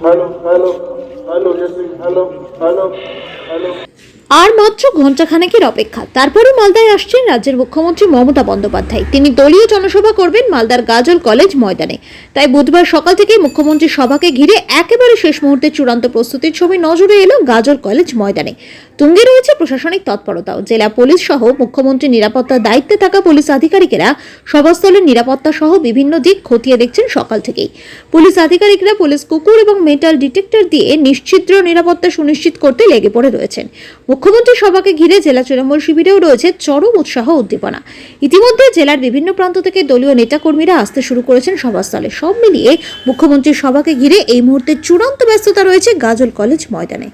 Hello hello hello Jassi hello hello hello আর মাত্র ঘণ্টাখানেকের অপেক্ষা। তারপরে মালদায় আসছেন রাজ্যের মুখ্যমন্ত্রী মমতা বন্দ্যোপাধ্যায়। তিনি দলীয় জনসভা করবেন মালদার গাজল কলেজ ময়দানে। তাই বুধবার সকাল থেকে মুখ্যমন্ত্রীর সভাকে ঘিরে একেবারে শেষ মুহূর্তে চূড়ান্ত প্রস্তুতির ছবি নজরে এলো গাজল কলেজ ময়দানে। তুঙ্গে রয়েছে প্রশাসনিক তৎপরতাও। জেলা পুলিশ সহ মুখ্যমন্ত্রীর নিরাপত্তার দায়িত্বে থাকা পুলিশ আধিকারিকেরা সভাস্থলের নিরাপত্তা সহ বিভিন্ন দিক খতিয়ে দেখছেন সকাল থেকেই। পুলিশ আধিকারিকরা পুলিশ কুকুর এবং মেটাল ডিটেক্টর দিয়ে নিশ্চিদ্র নিরাপত্তা সুনিশ্চিত করতে লেগে পড়ে রয়েছেন। মুখ্যমন্ত্রী সভাকে ঘিরে জেলা তৃণমূল শিবিরেও রয়েছে চরম উৎসাহ উদ্দীপনা। ইতিমধ্যে জেলার বিভিন্ন প্রান্ত থেকে দলীয় নেতাকর্মীরা আসতে শুরু করেছেন সভাস্থলে। সব মিলিয়ে মুখ্যমন্ত্রীর সভাকে ঘিরে এই মুহূর্তে চূড়ান্ত ব্যস্ততা রয়েছে গাজল কলেজ ময়দানে।